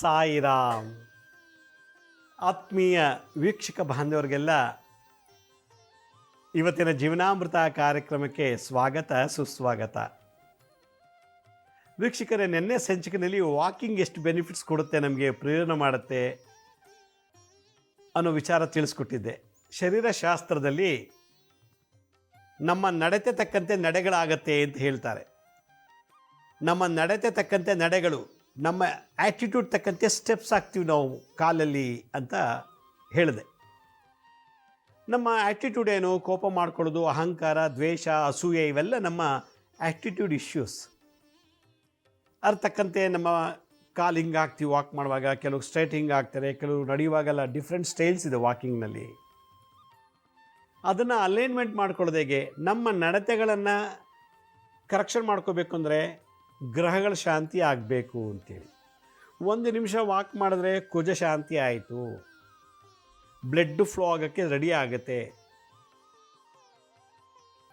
ಸಾಯಿರಾಮ್. ಆತ್ಮೀಯ ವೀಕ್ಷಕ ಬಾಂಧವರಿಗೆಲ್ಲ ಇವತ್ತಿನ ಜೀವನಾಮೃತ ಕಾರ್ಯಕ್ರಮಕ್ಕೆ ಸ್ವಾಗತ, ಸುಸ್ವಾಗತ. ವೀಕ್ಷಕರೇ, ನಿನ್ನೆ ಸಂಚಿಕೆಯಲ್ಲಿ ವಾಕಿಂಗ್ ಎಷ್ಟು ಬೆನಿಫಿಟ್ಸ್ ಕೊಡುತ್ತೆ, ನಮಗೆ ಪ್ರೇರಣೆ ಮಾಡುತ್ತೆ ಅನ್ನೋ ವಿಚಾರ ತಿಳಿಸ್ಕೊಟ್ಟಿದ್ದೆ. ಶರೀರ ಶಾಸ್ತ್ರದಲ್ಲಿ ನಮ್ಮ ನಡತೆ ತಕ್ಕಂತೆ ನಡೆಗಳಾಗತ್ತೆ ಅಂತ ಹೇಳ್ತಾರೆ. ನಮ್ಮ ನಡತೆ ತಕ್ಕಂತೆ ನಡೆಗಳು ನಮ್ಮ ಆ್ಯಟಿಟ್ಯೂಡ್ ತಕ್ಕಂತೆ ಸ್ಟೆಪ್ಸ್ ಹಾಕ್ತೀವಿ ನಾವು ಕಾಲಲ್ಲಿ ಅಂತ ಹೇಳಿದೆ. ನಮ್ಮ ಆ್ಯಟಿಟ್ಯೂಡ್ ಏನು? ಕೋಪ ಮಾಡ್ಕೊಳ್ಳೋದು, ಅಹಂಕಾರ, ದ್ವೇಷ, ಅಸೂಯೆ ಇವೆಲ್ಲ ನಮ್ಮ ಆ್ಯಟಿಟ್ಯೂಡ್ ಇಶ್ಯೂಸ್ ಅದ್ರ ತಕ್ಕಂತೆ ನಮ್ಮ ಕಾಲು ಹಿಂಗೆ ಹಾಕ್ತೀವಿ ವಾಕ್ ಮಾಡುವಾಗ ಕೆಲವು ಸ್ಟ್ರೈಟ್ ಹಿಂಗೆ ಆಗ್ತಾರೆ ಕೆಲವು ನಡೆಯುವಾಗೆಲ್ಲ ಡಿಫ್ರೆಂಟ್ ಸ್ಟೈಲ್ಸ್ ಇದೆ ವಾಕಿಂಗ್ನಲ್ಲಿ ಅದನ್ನು ಅಲೈನ್ಮೆಂಟ್ ಮಾಡ್ಕೊಳ್ಳೋದು ಹೇಗೆ? ನಮ್ಮ ನಡತೆಗಳನ್ನು ಕರೆಕ್ಷನ್ ಮಾಡ್ಕೋಬೇಕು ಅಂದರೆ ಗ್ರಹಗಳ ಶಾಂತಿ ಆಗಬೇಕು ಅಂತೇಳಿ. ಒಂದು ನಿಮಿಷ ವಾಕ್ ಮಾಡಿದ್ರೆ ಕುಜ ಶಾಂತಿ ಆಯಿತು. ಬ್ಲಡ್ ಫ್ಲೋ ಆಗೋಕ್ಕೆ ರೆಡಿ ಆಗುತ್ತೆ.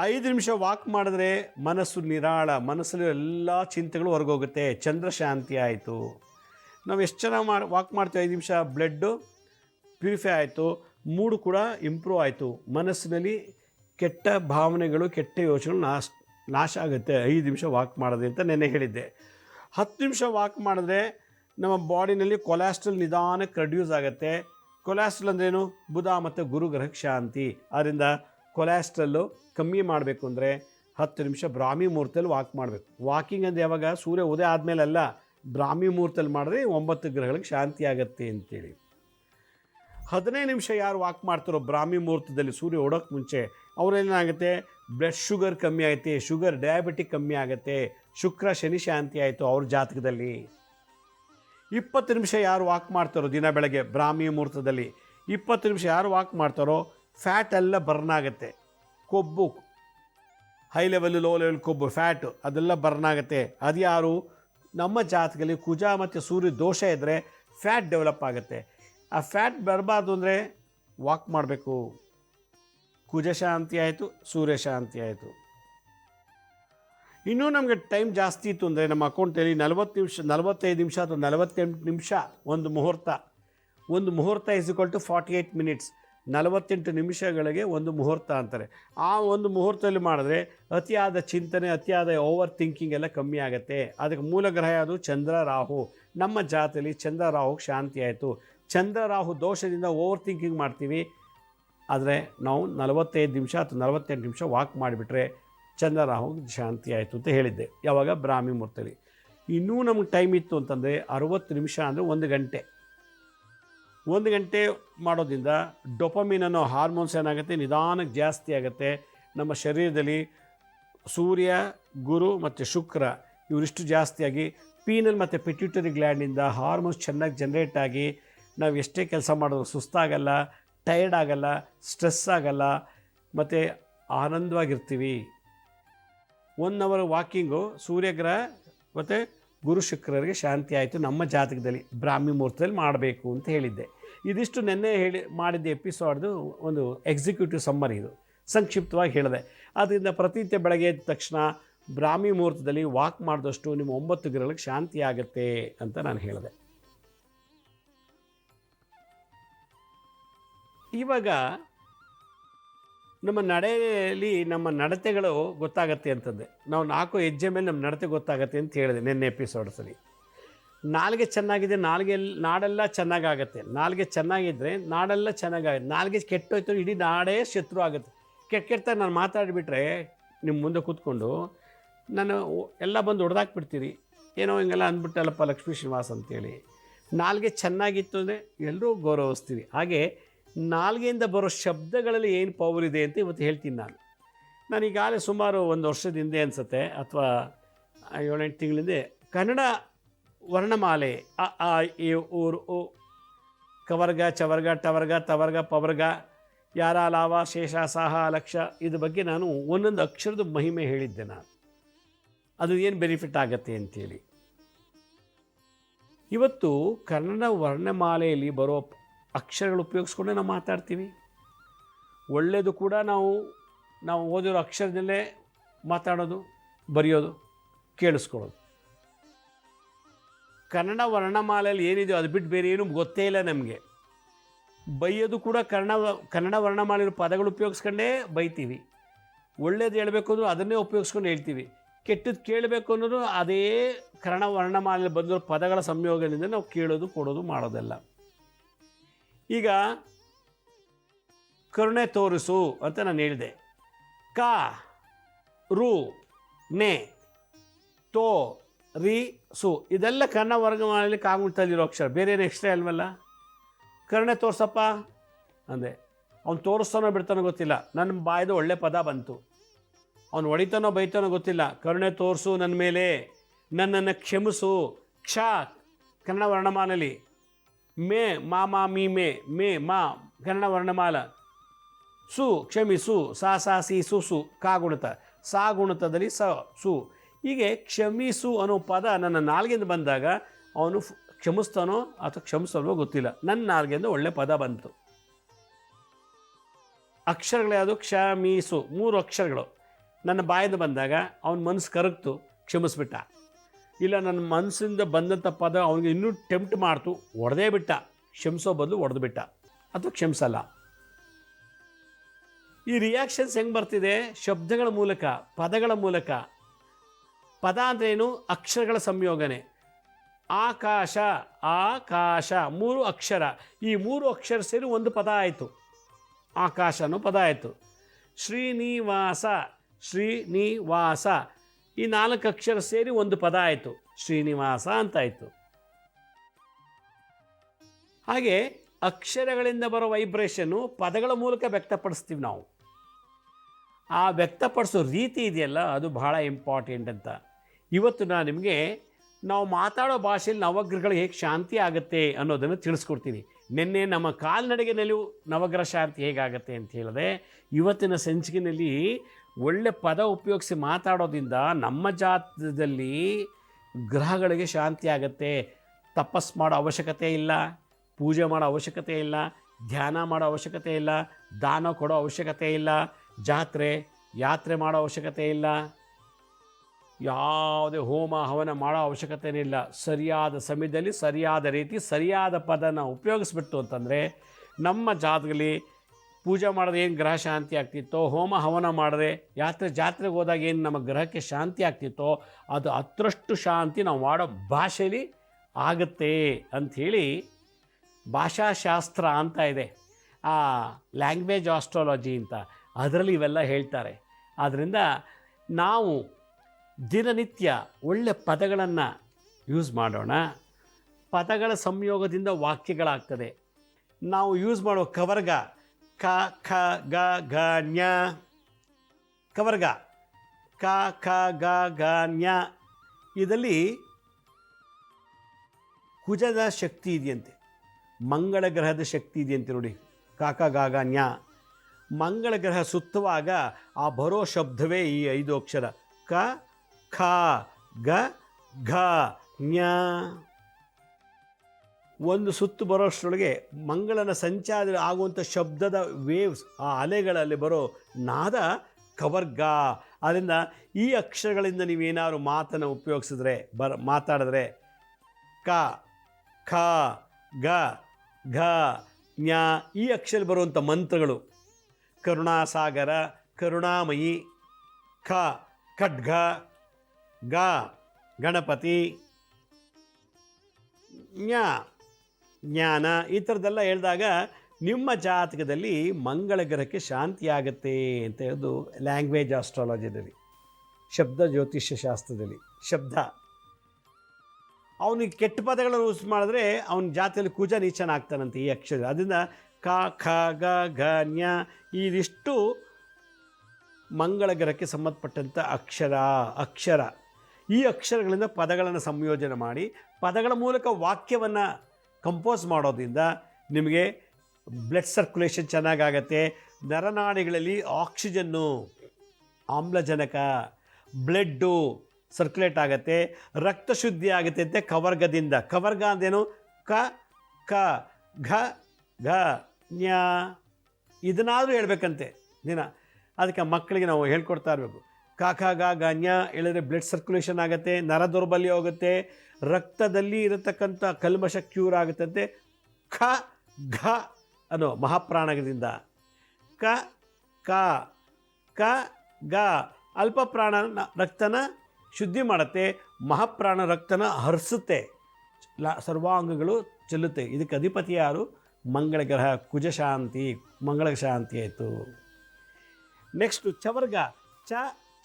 ಐದು ನಿಮಿಷ ವಾಕ್ ಮಾಡಿದ್ರೆ ಮನಸ್ಸು ನಿರಾಳ ಮನಸ್ಸಲ್ಲಿ ಎಲ್ಲ ಚಿಂತೆಗಳು ಹೊರಗೋಗುತ್ತೆ. ಚಂದ್ರ ಶಾಂತಿ ಆಯಿತು. ನಾವು ಎಷ್ಟು ಚೆನ್ನಾಗಿ ಮಾಡಿ ವಾಕ್ ಮಾಡ್ತೀವಿ ಐದು ನಿಮಿಷ? ಬ್ಲಡ್ಡು ಪ್ಯೂರಿಫೈ ಆಯಿತು. ಮೂಡು ಕೂಡ ಇಂಪ್ರೂವ್ ಆಯಿತು. ಮನಸ್ಸಿನಲ್ಲಿ ಕೆಟ್ಟ ಭಾವನೆಗಳು, ಕೆಟ್ಟ ಯೋಚನೆಗಳು ನಾಶ ನಾಶ ಆಗುತ್ತೆ, ಐದು ನಿಮಿಷ ವಾಕ್ ಮಾಡಿದೆ ಅಂತ ನೆನ್ನೆ ಹೇಳಿದ್ದೆ. ಹತ್ತು ನಿಮಿಷ ವಾಕ್ ಮಾಡಿದ್ರೆ ನಮ್ಮ ಬಾಡಿನಲ್ಲಿ ಕೊಲೆಸ್ಟ್ರಲ್ ನಿಧಾನಕ್ಕೆ ರೆಡ್ಯೂಸ್ ಆಗುತ್ತೆ. ಕೊಲೆಸ್ಟ್ರಲ್ ಅಂದ್ರೇನು? ಬುಧ ಮತ್ತು ಗುರು ಗ್ರಹ ಶಾಂತಿ. ಆದ್ದರಿಂದ ಕೊಲೆಸ್ಟ್ರಲ್ಲು ಕಮ್ಮಿ ಮಾಡಬೇಕು ಅಂದರೆ ಹತ್ತು ನಿಮಿಷ ಬ್ರಾಹ್ಮಿ ಮುಹೂರ್ತದಲ್ಲಿ ವಾಕ್ ಮಾಡಬೇಕು. ವಾಕಿಂಗ್ ಅಂದರೆ ಯಾವಾಗ? ಸೂರ್ಯ ಉದಯ ಆದಮೇಲೆ ಅಲ್ಲ ಬ್ರಾಹ್ಮಿ ಮುಹೂರ್ತದಲ್ಲಿ ಮಾಡಿದ್ರೆ ಒಂಬತ್ತು ಗ್ರಹಗಳಿಗೆ ಶಾಂತಿ ಆಗುತ್ತೆ ಅಂತೇಳಿ. ಹದಿನೈದು ನಿಮಿಷ ಯಾರು ವಾಕ್ ಮಾಡ್ತಾರೋ ಬ್ರಾಹ್ಮಿ ಮುಹೂರ್ತದಲ್ಲಿ ಸೂರ್ಯ ಓಡೋಕ್ಕೆ ಮುಂಚೆ, ಅವರೇನಾಗುತ್ತೆ? ಬ್ಲಡ್ ಶುಗರ್ ಕಮ್ಮಿ ಆಯಿತು ಶುಗರ್ ಡಯಾಬಿಟಿಕ್ ಕಮ್ಮಿ ಆಗುತ್ತೆ, ಶುಕ್ರ ಶನಿ ಶಾಂತಿ ಆಯಿತು ಅವ್ರ ಜಾತಕದಲ್ಲಿ. ಇಪ್ಪತ್ತು ನಿಮಿಷ ಯಾರು ವಾಕ್ ಮಾಡ್ತಾರೋ ದಿನ ಬೆಳಗ್ಗೆ, ಬ್ರಾಹ್ಮಿ ಮುಹೂರ್ತದಲ್ಲಿ ಇಪ್ಪತ್ತು ನಿಮಿಷ ಯಾರು ವಾಕ್ ಮಾಡ್ತಾರೋ ಫ್ಯಾಟ್ ಎಲ್ಲ ಬರ್ನ್ ಆಗುತ್ತೆ. ಕೊಬ್ಬು ಹೈ ಲೆವೆಲ್ ಲೋ ಲೆವೆಲ್ ಕೊಬ್ಬು ಫ್ಯಾಟ್ ಅದೆಲ್ಲ ಬರ್ನ್ ಆಗುತ್ತೆ. ಅದು ಯಾರು? ನಮ್ಮ ಜಾತಕದಲ್ಲಿ ಕುಜ ಮತ್ತು ಸೂರ್ಯ ದೋಷ ಇದ್ದರೆ ಫ್ಯಾಟ್ ಡೆವಲಪ್ ಆಗುತ್ತೆ. ಆ ಫ್ಯಾಟ್ ಬರಬಾರ್ದು ಅಂದರೆ ವಾಕ್ ಮಾಡಬೇಕು. ಕುಜ ಶಾಂತಿ ಆಯಿತು, ಸೂರ್ಯ ಶಾಂತಿ ಆಯಿತು. ಇನ್ನೂ ನಮಗೆ ಟೈಮ್ ಜಾಸ್ತಿ ಇತ್ತು ಅಂದರೆ ನಮ್ಮ ಅಕೌಂಟಲ್ಲಿ ನಲವತ್ತು ನಿಮಿಷ, ನಲವತ್ತೈದು ನಿಮಿಷ ಅಥವಾ ನಲವತ್ತೆಂಟು ನಿಮಿಷ ಒಂದು ಮುಹೂರ್ತ. ಒಂದು ಮುಹೂರ್ತ is equal to forty eight minutes ನಲವತ್ತೆಂಟು ನಿಮಿಷಗಳಿಗೆ ಒಂದು ಮುಹೂರ್ತ ಅಂತಾರೆ. ಆ ಒಂದು ಮುಹೂರ್ತದಲ್ಲಿ ಮಾಡಿದ್ರೆ ಅತಿಯಾದ ಚಿಂತನೆ, ಅತಿಯಾದ ಓವರ್ ಥಿಂಕಿಂಗ್ ಎಲ್ಲ ಕಮ್ಮಿ ಆಗುತ್ತೆ. ಅದಕ್ಕೆ ಮೂಲ ಗ್ರಹ ಅದು ಚಂದ್ರ, ರಾಹು. ನಮ್ಮ ಜಾತಿಯಲ್ಲಿ ಚಂದ್ರ ರಾಹು ಶಾಂತಿ ಆಯಿತು. ಚಂದ್ರ, ರಾಹು ದೋಷದಿಂದ ಓವರ್ ಥಿಂಕಿಂಗ್ ಮಾಡ್ತೀವಿ. ಆದರೆ ನಾವು ನಲವತ್ತೈದು ನಿಮಿಷ ಅಥವಾ ನಲವತ್ತೆಂಟು ನಿಮಿಷ ವಾಕ್ ಮಾಡಿಬಿಟ್ರೆ ಚಂದ್ರ ರಾಹು ಶಾಂತಿ ಆಯಿತು ಅಂತ ಹೇಳಿದ್ದೆ. ಯಾವಾಗ? ಬ್ರಾಹ್ಮಿ ಮುಹೂರ್ತದಲ್ಲಿ ಇನ್ನೂ ನಮಗೆ ಟೈಮ್ ಇತ್ತು ಅಂತಂದರೆ ಅರುವತ್ತು ನಿಮಿಷ ಅಂದರೆ ಒಂದು ಗಂಟೆ. ಒಂದು ಗಂಟೆ ಮಾಡೋದ್ರಿಂದ ಡೊಪಮಿನ್ ಅನ್ನೋ ಹಾರ್ಮೋನ್ಸ್ ಏನಾಗುತ್ತೆ? ನಿಧಾನಕ್ಕೆ ಜಾಸ್ತಿ ಆಗುತ್ತೆ. ನಮ್ಮ ಶರೀರದಲ್ಲಿ ಸೂರ್ಯ, ಗುರು ಮತ್ತು ಶುಕ್ರ ಇವರಿಷ್ಟು ಜಾಸ್ತಿಯಾಗಿ ಪೀನಲ್ ಮತ್ತು ಪೆಟ್ಯೂಟರಿ ಗ್ಲ್ಯಾಂಡಿಂದ ಹಾರ್ಮೋನ್ಸ್ ಚೆನ್ನಾಗಿ ಜನ್ರೇಟ್ ಆಗಿ ನಾವು ಎಷ್ಟೇ ಕೆಲಸ ಮಾಡಿದ್ರು ಸುಸ್ತಾಗಲ್ಲ ಟಯರ್ಡ್ ಆಗಲ್ಲ ಸ್ಟ್ರೆಸ್ ಆಗಲ್ಲ, ಮತ್ತು ಆನಂದವಾಗಿರ್ತೀವಿ. ಒನ್ ಅವರ್ ವಾಕಿಂಗು ಸೂರ್ಯಗ್ರಹ ಮತ್ತು ಗುರು ಶುಕ್ರರಿಗೆ ಶಾಂತಿ ಆಯಿತು ನಮ್ಮ ಜಾತಕದಲ್ಲಿ, ಬ್ರಾಹ್ಮಿ ಮುಹೂರ್ತದಲ್ಲಿ ಮಾಡಬೇಕು ಅಂತ ಹೇಳಿದ್ದೆ. ಇದಿಷ್ಟು ನಿನ್ನೆ ಹೇಳಿ, ಮಾಡಿದ್ದ ಎಪಿಸೋಡ್ದು ಒಂದು ಎಕ್ಸಿಕ್ಯೂಟಿವ್ ಸಮ್ಮರಿ ಇದು. ಸಂಕ್ಷಿಪ್ತವಾಗಿ ಹೇಳಿದೆ. ಆದ್ದರಿಂದ ಪ್ರತಿನಿತ್ಯ ಬೆಳಗ್ಗೆ ಎದ್ದ ತಕ್ಷಣ ಬ್ರಾಹ್ಮಿ ಮುಹೂರ್ತದಲ್ಲಿ ವಾಕ್ ಮಾಡಿದಷ್ಟು ನಿಮ್ಮ ಒಂಬತ್ತು ಗ್ರಹಗಳಿಗೆ ಶಾಂತಿ ಆಗುತ್ತೆ ಅಂತ ನಾನು ಹೇಳಿದೆ. ಇವಾಗ ನಮ್ಮ ನಡೆಯಲ್ಲಿ ನಮ್ಮ ನಡತೆಗಳು ಗೊತ್ತಾಗತ್ತೆ ಅಂತಂದೆ. ನಾವು ನಾಲ್ಕು ಹೆಜ್ಜೆ ಮೇಲೆ ನಮ್ಮ ನಡತೆ ಗೊತ್ತಾಗತ್ತೆ ಅಂತ ಹೇಳಿದೆ ನಿನ್ನೆ ಎಪಿಸೋಡ್ಸಲ್ಲಿ ನಾಲ್ಗೆ ಚೆನ್ನಾಗಿದೆ, ನಾಲ್ಗೆ ನಾಡೆಲ್ಲ ಚೆನ್ನಾಗಾಗತ್ತೆ. ನಾಲ್ಗೆ ಚೆನ್ನಾಗಿದ್ದರೆ ನಾಡೆಲ್ಲ ಚೆನ್ನಾಗಾಗುತ್ತೆ. ನಾಲ್ಗೆ ಕೆಟ್ಟೋಯ್ತು ಇಡೀ ನಾಡೇ ಶತ್ರು ಆಗುತ್ತೆ. ಕೆಟ್ಟ ಕೆಟ್ಟ ನಾನು ಮಾತಾಡಿಬಿಟ್ರೆ ನಿಮ್ಮ ಮುಂದೆ ಕೂತ್ಕೊಂಡು ನಾನು ಎಲ್ಲ ಬಂದು ಹೊಡೆದಾಕ್ಬಿಡ್ತೀರಿ. ಏನೋ ಹಿಂಗೆಲ್ಲ ಅಂದ್ಬಿಟ್ಟಲ್ಲಪ್ಪ ಲಕ್ಷ್ಮೀ ಶ್ರೀನಿವಾಸ್ ಅಂತೇಳಿ. ನಾಲ್ಗೆ ಚೆನ್ನಾಗಿತ್ತು ಅಂದರೆ ಎಲ್ಲರೂ ಗೌರವಿಸ್ತೀವಿ. ಹಾಗೆ ನಾಲ್ಗೆಯಿಂದ ಬರೋ ಶಬ್ದಗಳಲ್ಲಿ ಏನು ಪವರ್ ಇದೆ ಅಂತ ಇವತ್ತು ಹೇಳ್ತೀನಿ ನಾನು. ನಾನು ಈಗಾಗಲೇ ಸುಮಾರು ಒಂದು ವರ್ಷದ ಹಿಂದೆ ಅನಿಸುತ್ತೆ, ಅಥವಾ ಏಳೆಂಟು ತಿಂಗಳಿಂದ ಕನ್ನಡ ವರ್ಣಮಾಲೆ, ಅ, ಆ ಈ ಊರು ಉ, ಕವರ್ಗ, ಚವರ್ಗ, ಟವರ್ಗ, ತವರ್ಗ, ಪವರ್ಗ, ಯಾರ, ಲಾವ, ಶೇಷ, ಸಾಹ, ಲಕ್ಷ ಇದ್ರ ಬಗ್ಗೆ ನಾನು ಒಂದೊಂದು ಅಕ್ಷರದ ಮಹಿಮೆ ಹೇಳಿದ್ದೆ ನಾನು. ಅದು ಏನು ಬೆನಿಫಿಟ್ ಆಗತ್ತೆ ಅಂತೇಳಿ. ಇವತ್ತು ಕನ್ನಡ ವರ್ಣಮಾಲೆಯಲ್ಲಿ ಬರೋ ಅಕ್ಷರಗಳು ಉಪಯೋಗಿಸ್ಕೊಂಡೆ ನಾವು ಮಾತಾಡ್ತೀವಿ. ಒಳ್ಳೆಯದು ಕೂಡ ನಾವು ನಾವು ಓದಿರೋ ಅಕ್ಷರದಲ್ಲೇ ಮಾತಾಡೋದು, ಬರೆಯೋದು, ಕೇಳಿಸ್ಕೊಳ್ಳೋದು. ಕನ್ನಡ ವರ್ಣಮಾಲೆಯಲ್ಲಿ ಏನಿದೆಯೋ ಅದು ಬಿಟ್ಟು ಬೇರೆ ಏನು ಗೊತ್ತೇ ಇಲ್ಲ ನಮಗೆ. ಬೈಯೋದು ಕೂಡ ಕನ್ನಡ ಕನ್ನಡ ವರ್ಣಮಾಲೆಯ ಪದಗಳು ಉಪಯೋಗಿಸ್ಕೊಂಡೇ ಬೈತೀವಿ. ಒಳ್ಳೇದು ಹೇಳಬೇಕು ಅಂದ್ರೂ ಅದನ್ನೇ ಉಪಯೋಗಿಸ್ಕೊಂಡು ಹೇಳ್ತೀವಿ. ಕೆಟ್ಟದ್ದು ಕೇಳಬೇಕು ಅನ್ನೋದು ಅದೇ ಕನ್ನಡ ವರ್ಣಮಾಲೆಯಲ್ಲಿ ಬಂದಿರೋ ಪದಗಳ ಸಂಯೋಗದಿಂದ ನಾವು ಕೇಳೋದು, ಕೊಡೋದು, ಮಾಡೋದೆಲ್ಲ. ಈಗ ಕರುಣೆ ತೋರಿಸು ಅಂತ ನಾನು ಹೇಳಿದೆ. ಕ, ರು, ನೆ, ತೋ, ರಿ, ಸು. ಇದೆಲ್ಲ ಕನ್ನಡ ವರ್ಗಮಾಲೆಯಲ್ಲಿ ಕಾಗುಣಿತಲ್ಲಿರೋ ಅಕ್ಷರ. ಬೇರೆ ಏನು ಎಕ್ಸ್ಟ್ರಾ ಅಲ್ವಲ್ಲ ಕರುಣೆ ತೋರಿಸಪ್ಪ ಅಂದೆ. ಅವ್ನು ತೋರಿಸ್ತಾನೋ ಬಿಡ್ತಾನೋ ಗೊತ್ತಿಲ್ಲ. ನನ್ನ ಬಾಯ್ದು ಒಳ್ಳೆ ಪದ ಬಂತು. ಅವ್ನು ಹೊಡಿತಾನೋ ಬೈತಾನೋ ಗೊತ್ತಿಲ್ಲ. ಕರುಣೆ ತೋರಿಸು ನನ್ನ ಮೇಲೆ. ನನ್ನನ್ನು ಕ್ಷಮಿಸು. ಕ್ಷ ಕನ್ನಡ ವರ್ಣಮಾಲೆಯಲ್ಲಿ ಮೇ, ಮಾ ಮಾ, ಮೀ, ಮೇ ಮೇ, ಮಾ ಕನ್ನಡ ವರ್ಣಮಾಲ. ಸು ಕ್ಷಮಿಸು ಸಾ ಸಾ, ಸಿ, ಸು ಸು ಕಾಗುಣಿತ ಸಾ ಗುಣತದಲ್ಲಿ ಸ, ಸು. ಹೀಗೆ ಕ್ಷಮಿಸು ಅನ್ನೋ ಪದ ನನ್ನ ನಾಲ್ಗೆಂದು ಬಂದಾಗ ಅವನು ಕ್ಷಮಿಸ್ತಾನೋ ಅಥವಾ ಕ್ಷಮಿಸಲ್ವೋ ಗೊತ್ತಿಲ್ಲ. ನನ್ನ ನಾಲ್ಗೆಂದು ಒಳ್ಳೆ ಪದ ಬಂತು. ಅಕ್ಷರಗಳು ಯಾವುದು? ಕ್ಷಮಿಸು ಮೂರು ಅಕ್ಷರಗಳು. ನನ್ನ ಬಾಯಿಂದ ಬಂದಾಗ ಅವನ ಮನಸ್ಸು ಕರಗ್ತು, ಕ್ಷಮಿಸ್ಬಿಟ್ಟ. ಇಲ್ಲ, ನನ್ನ ಮನಸ್ಸಿಂದ ಬಂದಂಥ ಪದ ಅವನಿಗೆ ಇನ್ನೂ ಟೆಂಪ್ಟ್ ಮಾಡ್ತು. ಒಡೆದೇ ಬಿಟ್ಟ. ಕ್ಷಮಿಸೋ ಬದಲು ಒಡೆದು ಬಿಟ್ಟ. ಅಥವಾ ಕ್ಷಮಿಸಲ್ಲ. ಈ ರಿಯಾಕ್ಷನ್ಸ್ ಹೆಂಗೆ ಬರ್ತಿದೆ? ಶಬ್ದಗಳ ಮೂಲಕ, ಪದಗಳ ಮೂಲಕ. ಪದ ಅಂದ್ರೇನು ಅಕ್ಷರಗಳ ಸಂಯೋಗನೆ. ಆಕಾಶ ಆಕಾಶ, ಮೂರು ಅಕ್ಷರ. ಈ ಮೂರು ಅಕ್ಷರ ಸೇರಿ ಒಂದು ಪದ ಆಯಿತು. ಆಕಾಶ ಅನ್ನೋ ಪದ ಆಯಿತು. ಶ್ರೀನಿವಾಸ ಶ್ರೀನಿವಾಸ. ಈ ನಾಲ್ಕು ಅಕ್ಷರ ಸೇರಿ ಒಂದು ಪದ ಆಯಿತು. ಶ್ರೀನಿವಾಸ ಅಂತಾಯಿತು ಹಾಗೆ ಅಕ್ಷರಗಳಿಂದ ಬರೋ ವೈಬ್ರೇಷನ್ನು ಪದಗಳ ಮೂಲಕ ವ್ಯಕ್ತಪಡಿಸ್ತೀವಿ ನಾವು. ಆ ವ್ಯಕ್ತಪಡಿಸೋ ರೀತಿ ಇದೆಯಲ್ಲ, ಅದು ಬಹಳ ಇಂಪಾರ್ಟೆಂಟ್ ಅಂತ. ಇವತ್ತು ನಾನು ನಿಮಗೆ ನಾವು ಮಾತಾಡೋ ಭಾಷೆಯಲ್ಲಿ ನವಗ್ರಹಗಳು ಹೇಗೆ ಶಾಂತಿ ಆಗುತ್ತೆ ಅನ್ನೋದನ್ನು ತಿಳಿಸ್ಕೊಡ್ತೀನಿ. ನಿನ್ನೆ ನಮ್ಮ ಕಾಲ್ನಡಿಗೆನಲ್ಲೂ ನವಗ್ರಹ ಶಾಂತಿ ಹೇಗಾಗುತ್ತೆ ಅಂತ ಹೇಳಿದೆ ಇವತ್ತಿನ ಸಂಚಿಕೆಯಲ್ಲಿ ಒಳ್ಳೆ ಪದ ಉಪಯೋಗಿಸಿ ಮಾತಾಡೋದ್ರಿಂದ ನಮ್ಮ ಜಾತದಲ್ಲಿ ಗ್ರಹಗಳಿಗೆ ಶಾಂತಿ ಆಗುತ್ತೆ. ತಪಸ್ ಮಾಡೋ ಅವಶ್ಯಕತೆ ಇಲ್ಲ, ಪೂಜೆ ಮಾಡೋ ಅವಶ್ಯಕತೆ ಇಲ್ಲ, ಧ್ಯಾನ ಮಾಡೋ ಅವಶ್ಯಕತೆ ಇಲ್ಲ, ದಾನ ಕೊಡೋ ಅವಶ್ಯಕತೆ ಇಲ್ಲ, ಜಾತ್ರೆ, ಯಾತ್ರೆ ಮಾಡೋ ಅವಶ್ಯಕತೆ ಇಲ್ಲ. ಯಾವುದೇ ಹೋಮ ಹವನ ಮಾಡೋ ಅವಶ್ಯಕತೆನೇ ಇಲ್ಲ ಸರಿಯಾದ ಸಮಯದಲ್ಲಿ ಸರಿಯಾದ ರೀತಿ ಸರಿಯಾದ ಪದನ ಉಪಯೋಗಿಸ್ಬಿಟ್ಟು ಅಂತಂದರೆ ನಮ್ಮ ಜಾತಕದಲ್ಲಿ ಪೂಜೆ ಮಾಡಿದ್ರೆ ಏನು ಗ್ರಹ ಶಾಂತಿ ಆಗ್ತಿತ್ತೋ, ಹೋಮ ಹವನ ಮಾಡಿದ್ರೆ ಯಾತ್ರೆ ಜಾತ್ರೆಗೆ ಹೋದಾಗ ಏನು ನಮ್ಮ ಗ್ರಹಕ್ಕೆ ಶಾಂತಿ ಆಗ್ತಿತ್ತೋ, ಅದು ಅತ್ರಷ್ಟು ಶಾಂತಿ ನಾವು ಮಾಡೋ ಭಾಷೆಯಲ್ಲಿ ಆಗುತ್ತೆ ಅಂಥೇಳಿ ಭಾಷಾಶಾಸ್ತ್ರ ಅಂತ ಇದೆ. ಆ ಲ್ಯಾಂಗ್ವೇಜ್ ಆಸ್ಟ್ರಾಲಜಿ ಅಂತ. ಅದರಲ್ಲಿ ಇವೆಲ್ಲ ಹೇಳ್ತಾರೆ. ಆದ್ದರಿಂದ ನಾವು ದಿನನಿತ್ಯ ಒಳ್ಳೆ ಪದಗಳನ್ನು ಯೂಸ್ ಮಾಡೋಣ. ಪದಗಳ ಸಂಯೋಗದಿಂದ ವಾಕ್ಯಗಳಾಗ್ತದೆ. ನಾವು ಯೂಸ್ ಮಾಡೋ ಕವರ್ಗ ಕ, ಖ, ಗ ಗ ನ್ಯ. ಕವರ್ಗ ಕ, ಖ, ಗ ಗ ಞ ಇದರಲ್ಲಿ ಕುಜದ ಶಕ್ತಿ ಇದೆಯಂತೆ. ಮಂಗಳ ಗ್ರಹದ ಶಕ್ತಿ ಇದೆಯಂತೆ ನೋಡಿ. ಕಾಕ ಗಾಗ ನ್ಯ. ಮಂಗಳ ಗ್ರಹ ಸುತ್ತುವಾಗ ಆ ಬರೋ ಶಬ್ದವೇ ಈ ಐದು ಅಕ್ಷರ. ಕ ಖ, ಗ, ಘ ಜ್ಞ ಒಂದು ಸುತ್ತು ಬರೋಷ್ಟರೊಳಗೆ ಮಂಗಳನ ಸಂಚಾರ ಆಗುವಂಥ ಶಬ್ದದ ವೇವ್ಸ್ ಆ ಅಲೆಗಳಲ್ಲಿ ಬರೋ ನಾದ ಕವರ್ಗ. ಅದರಿಂದ ಈ ಅಕ್ಷರಗಳಿಂದ ನೀವೇನಾದ್ರು ಮಾತನ್ನು ಉಪಯೋಗಿಸಿದ್ರೆ, ಬರ, ಮಾತಾಡಿದ್ರೆ ಕ, ಖ, ಗ, ಘ ಞ ಈ ಅಕ್ಷರ ಬರುವಂಥ ಮಂತ್ರಗಳು. ಕರುಣಾಸಾಗರ, ಕರುಣಾಮಯಿ ಖ ಖಡ್ಗ ಗ, ಗಣಪತಿ ಜ್ಞ ಜ್ಞಾನ, ಈ ಥರದ್ದೆಲ್ಲ ಹೇಳಿದಾಗ ನಿಮ್ಮ ಜಾತಕದಲ್ಲಿ ಮಂಗಳ ಗ್ರಹಕ್ಕೆ ಶಾಂತಿ ಆಗುತ್ತೆ ಅಂತ ಹೇಳೋದು ಲ್ಯಾಂಗ್ವೇಜ್ ಆಸ್ಟ್ರಾಲಜಿದಲ್ಲಿ, ಶಬ್ದ ಜ್ಯೋತಿಷ್ಯ ಶಾಸ್ತ್ರದಲ್ಲಿ, ಶಬ್ದ. ಅವನಿಗೆ ಕೆಟ್ಟ ಪದಗಳನ್ನು ಯೂಸ್ ಮಾಡಿದ್ರೆ ಅವನ ಜಾತಿಯಲ್ಲಿ ಕುಜ ನೀಚನಾಗ್ತಾನಂತೆ ಈ ಅಕ್ಷರ. ಅದರಿಂದ ಕ, ಖ, ಗ, ಘ ಜ್ಞ ಇದಿಷ್ಟು ಮಂಗಳ ಗ್ರಹಕ್ಕೆ ಸಂಬಂಧಪಟ್ಟಂಥ ಅಕ್ಷರ ಅಕ್ಷರ. ಈ ಅಕ್ಷರಗಳಿಂದ ಪದಗಳನ್ನು ಸಂಯೋಜನೆ ಮಾಡಿ, ಪದಗಳ ಮೂಲಕ ವಾಕ್ಯವನ್ನು ಕಂಪೋಸ್ ಮಾಡೋದ್ರಿಂದ ನಿಮಗೆ ಬ್ಲಡ್ ಸರ್ಕ್ಯುಲೇಷನ್ ಚೆನ್ನಾಗಾಗತ್ತೆ. ನರನಾಡಿಗಳಲ್ಲಿ ಆಕ್ಸಿಜನ್ನು ಆಮ್ಲಜನಕ ಬ್ಲಡ್ಡು ಸರ್ಕ್ಯುಲೇಟ್ ಆಗುತ್ತೆ. ರಕ್ತ ಶುದ್ಧಿ ಆಗುತ್ತೆ ಅಂತ ಕವರ್ಗದಿಂದ, ಕವರ್ಗ ಅಂದೇನು ಕ ಕ, ಘ ಘ ಇದನ್ನಾದರೂ ಹೇಳ್ಬೇಕಂತೆ ದಿನ. ಅದಕ್ಕೆ ಮಕ್ಕಳಿಗೆ ನಾವು ಹೇಳ್ಕೊಡ್ತಾ ಇರಬೇಕು. ಕಾಕ ಗಾ ಗಾನ್ಯ ಹೇಳಿದ್ರೆ ಬ್ಲಡ್ ಸರ್ಕ್ಯುಲೇಷನ್ ಆಗುತ್ತೆ ನರ ದೌರ್ಬಲ್ಯ ಹೋಗುತ್ತೆ, ರಕ್ತದಲ್ಲಿ ಇರತಕ್ಕಂಥ ಕಲ್ಮಶ ಕ್ಯೂರ್ ಆಗುತ್ತಂತೆ. ಖ ಘ ಅನ್ನೋ ಮಹಾಪ್ರಾಣದಿಂದ ಕ ಕ ಕ, ಗ ಅಲ್ಪ ಪ್ರಾಣ ರಕ್ತನ ಶುದ್ಧಿ ಮಾಡುತ್ತೆ, ಮಹಾಪ್ರಾಣ ರಕ್ತನ ಹರಿಸುತ್ತೆ. ಲ, ಸರ್ವಾಂಗಗಳು ಚೆಲ್ಲುತ್ತೆ. ಇದಕ್ಕೆ ಅಧಿಪತಿ ಯಾರು? ಮಂಗಳ ಗ್ರಹ ಕುಜ ಶಾಂತಿ ಮಂಗಳ ಶಾಂತಿ ಆಯಿತು. ನೆಕ್ಸ್ಟು ಚವರ್ಗ, ಚ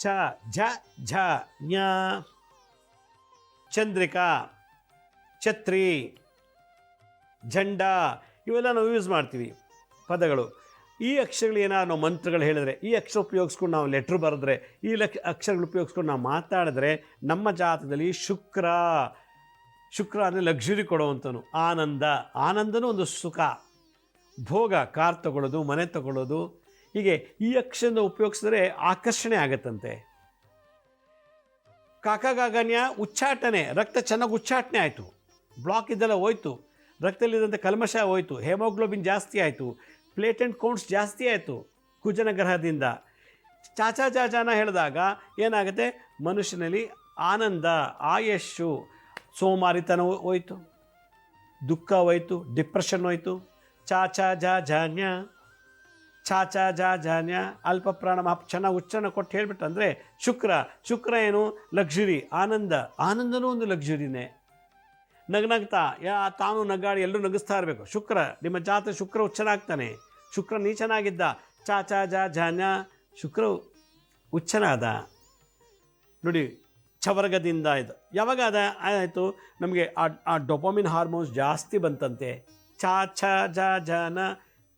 ಛ ಝ ಝ ಜ್ಞ ಚಂದ್ರಿಕಾ, ಛತ್ರಿ, ಝಂಡ. ಇವೆಲ್ಲ ನಾವು ಯೂಸ್ ಮಾಡ್ತೀವಿ ಪದಗಳು. ಈ ಅಕ್ಷರಗಳು ಏನಾದ್ರು ಮಂತ್ರಗಳು ಹೇಳಿದ್ರೆ, ಈ ಅಕ್ಷರ ಉಪಯೋಗಿಸ್ಕೊಂಡು ನಾವು ಲೆಟ್ರ್ ಬರೆದ್ರೆ, ಈ ಲೆಕ್, ಅಕ್ಷರಗಳು ಉಪಯೋಗಿಸ್ಕೊಂಡು ನಾವು ಮಾತಾಡಿದ್ರೆ ನಮ್ಮ ಜಾತದಲ್ಲಿ ಶುಕ್ರ. ಶುಕ್ರ ಅಂದರೆ ಲಕ್ಸುರಿ ಕೊಡುವಂಥನು ಆನಂದ. ಆನಂದನೂ ಒಂದು ಸುಖ. ಭೋಗ, ಕಾರ್ ತಗೊಳ್ಳೋದು, ಮನೆ ತಗೊಳ್ಳೋದು ಹೀಗೆ ಈ ಅಕ್ಷರದ ಉಪಯೋಗಿಸಿದ್ರೆ ಆಕರ್ಷಣೆ ಆಗತ್ತಂತೆ. ಕಾಕಗಾಗನ್ಯ ಉಚ್ಚಾಟನೆ, ರಕ್ತ ಚೆನ್ನಾಗಿ ಉಚ್ಚಾಟನೆ ಆಯಿತು. ಬ್ಲಾಕ್ ಇದ್ದೆಲ್ಲ ಹೋಯ್ತು. ರಕ್ತದಲ್ಲಿದ್ದಂಥ ಕಲ್ಮಶ ಹೋಯ್ತು. ಹೆಮೋಗ್ಲೋಬಿನ್ ಜಾಸ್ತಿ ಆಯಿತು. ಪ್ಲೇಟೆಂಟ್ ಕೌಂಟ್ಸ್ ಜಾಸ್ತಿ ಆಯಿತು ಕುಜನ ಗ್ರಹದಿಂದ ಚಾಚಾ ಚಾಚಾನ ಹೇಳಿದಾಗ ಏನಾಗುತ್ತೆ? ಮನುಷ್ಯನಲ್ಲಿ ಆನಂದ, ಆಯಸ್ಸು, ಸೋಮಾರಿತನ ಹೋಯ್ತು. ದುಃಖ ಹೋಯ್ತು, ಡಿಪ್ರೆಷನ್ ಹೋಯ್ತು. ಚಾಚಾ ಜಾ ಜಾನ್ಯ ಚಾಚಾ ಜಾ ಜಾನ್ಯ ಅಲ್ಪ ಪ್ರಾಣ ಮಾಪ್ ಚೆನ್ನಾಗಿ ಉಚ್ಚನ ಕೊಟ್ಟು ಹೇಳ್ಬಿಟ್ಟು ಅಂದರೆ ಶುಕ್ರ ಶುಕ್ರ ಏನು? ಲಕ್ಸುರಿ ಆನಂದ. ಆನಂದನೂ ಒಂದು ಲಕ್ಸುರಿನೇ ನಗ್ನಗ್ತಾ, ಯಾ, ತಾನು ನಗಾಡಿ ಎಲ್ಲರೂ ನಗಿಸ್ತಾ ಇರಬೇಕು. ಶುಕ್ರ, ನಿಮ್ಮ ಜಾತ ಶುಕ್ರ ಉಚ್ಚನಾಗ್ತಾನೆ ಶುಕ್ರ ನೀಚನಾಗಿದ್ದ. ಚಾಚಾ ಜಾ ಜಾನ್ಯ ಶುಕ್ರ ಉಚ್ಚನಾದ ನೋಡಿ ಚವರ್ಗದಿಂದ ಇದು. ಯಾವಾಗ ಅದ? ಆಯಿತು, ನಮಗೆ ಆ ಆ ಡೊಪಮಿನ್ ಹಾರ್ಮೋನ್ಸ್ ಜಾಸ್ತಿ ಬಂತಂತೆ. ಚಾ ಛ ಜ ಜನ